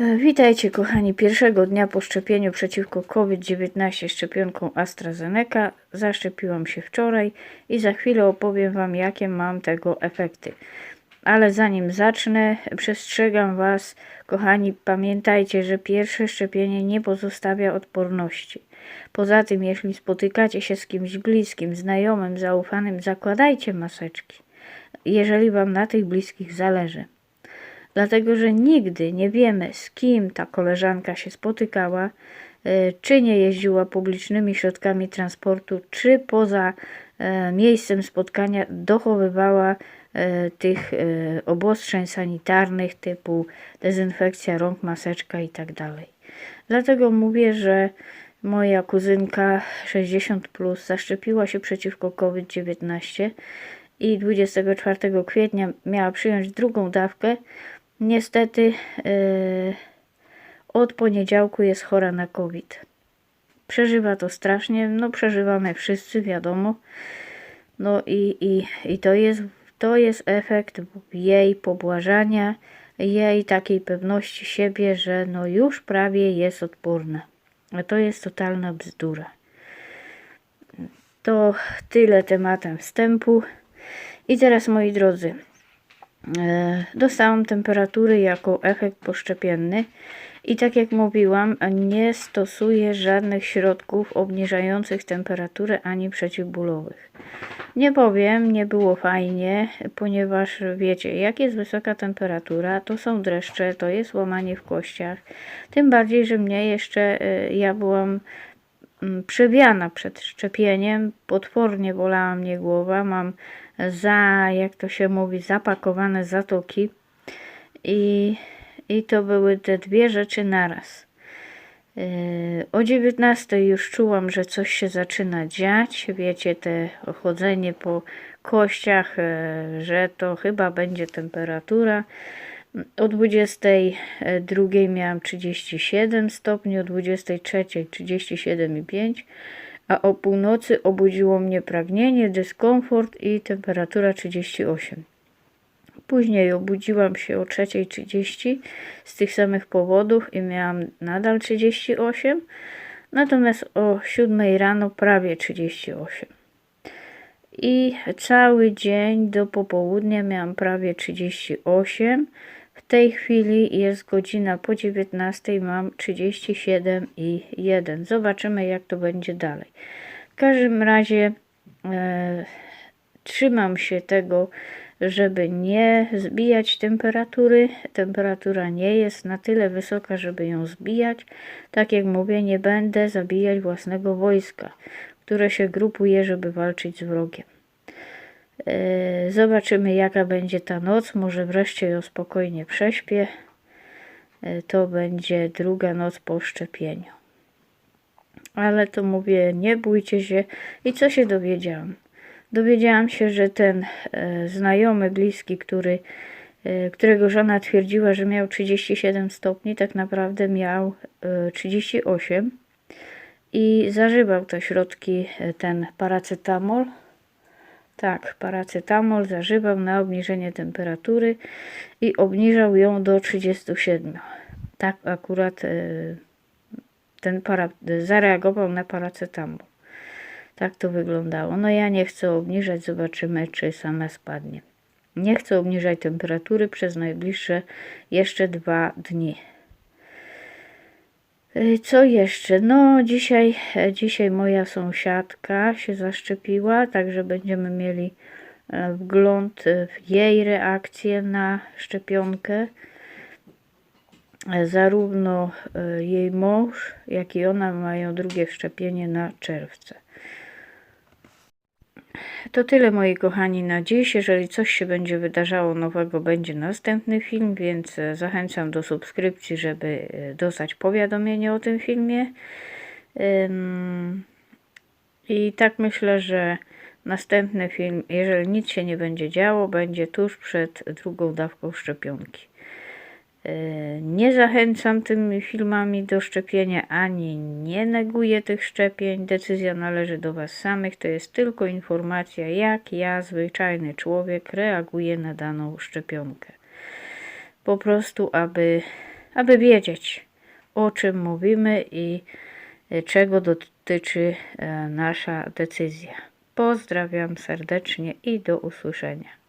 E, Witajcie kochani, pierwszego dnia po szczepieniu przeciwko COVID-19 szczepionką AstraZeneca. Zaszczepiłam się wczoraj i za chwilę opowiem Wam jakie mam tego efekty. Ale zanim zacznę, przestrzegam Was, kochani, pamiętajcie, że pierwsze szczepienie nie pozostawia odporności. Poza tym, jeśli spotykacie się z kimś bliskim, znajomym, zaufanym, zakładajcie maseczki, jeżeli Wam na tych bliskich zależy dlatego że nigdy nie wiemy, z kim ta koleżanka się spotykała, e, czy nie jeździła publicznymi środkami transportu, czy poza e, miejscem spotkania dochowywała e, tych obostrzeń sanitarnych typu dezynfekcja rąk, maseczka itd. Dlatego mówię, że moja kuzynka 60 plus zaszczepiła się przeciwko COVID-19 i 24 kwietnia miała przyjąć drugą dawkę, Niestety yy, od poniedziałku jest chora na COVID. Przeżywa to strasznie, no przeżywamy wszyscy, wiadomo. No i, i, i to, jest, to jest efekt jej pobłażania, jej takiej pewności siebie, że no już prawie jest odporna. A to jest totalna bzdura. To tyle tematem wstępu. I teraz moi drodzy, dostałam temperatury jako efekt poszczepienny i tak jak mówiłam, nie stosuję żadnych środków obniżających temperaturę ani przeciwbólowych. Nie powiem, nie było fajnie, ponieważ wiecie, jak jest wysoka temperatura, to są dreszcze, to jest łamanie w kościach. Tym bardziej, że mnie jeszcze, e, ja byłam mm, przewiana przed szczepieniem, potwornie bolała mnie głowa, mam za, jak to się mówi, zapakowane zatoki i, i to były te dwie rzeczy naraz. Yy, o 19 już czułam, że coś się zaczyna dziać. Wiecie, te chodzenie po kościach, yy, że to chyba będzie temperatura. O 22 miałam 37 stopni, o 23 37,5 a o północy obudziło mnie pragnienie, dyskomfort i temperatura 38. Później obudziłam się o 3.30 z tych samych powodów i miałam nadal 38, natomiast o 7 rano prawie 38. I cały dzień do popołudnia miałam prawie 38, w tej chwili jest godzina po 19, mam 37 i 1. Zobaczymy jak to będzie dalej. W każdym razie e, trzymam się tego, żeby nie zbijać temperatury. Temperatura nie jest na tyle wysoka, żeby ją zbijać. Tak jak mówię, nie będę zabijać własnego wojska, które się grupuje, żeby walczyć z wrogiem. E, zobaczymy jaka będzie ta noc. Może wreszcie ją spokojnie prześpię. E, to będzie druga noc po szczepieniu. Ale to mówię, nie bójcie się. I co się dowiedziałam? Dowiedziałam się, że ten e, znajomy, bliski, który, którego żona twierdziła, że miał 37 stopni, tak naprawdę miał e, 38 i zażywał te środki, ten paracetamol, tak, paracetamol zażywał na obniżenie temperatury i obniżał ją do 37. Tak akurat e, ten para, zareagował na paracetamol. Tak to wyglądało. No ja nie chcę obniżać, zobaczymy czy sama spadnie. Nie chcę obniżać temperatury przez najbliższe jeszcze dwa dni. Y, Co jeszcze? No, dzisiaj, dzisiaj moja sąsiadka się zaszczepiła, także będziemy mieli e, wgląd w jej reakcję na szczepionkę. E, Zarówno e, jej mąż, jak i ona mają drugie wszczepienie na czerwce. To tyle moi kochani na dziś. Jeżeli coś się będzie wydarzało nowego, będzie następny film, więc e, zachęcam do subskrypcji, żeby e, dostać powiadomienie o tym filmie. I tak myślę, że następny film, jeżeli nic się nie będzie działo, będzie tuż przed drugą dawką szczepionki. Yy, Nie zachęcam tymi filmami do szczepienia, ani nie neguję tych szczepień. Decyzja należy do Was samych. To jest tylko informacja, jak ja, zwyczajny człowiek, reaguję na daną szczepionkę. Po prostu, aby, aby wiedzieć o czym mówimy i e, czego dotyczy e, nasza decyzja. Pozdrawiam serdecznie i do usłyszenia.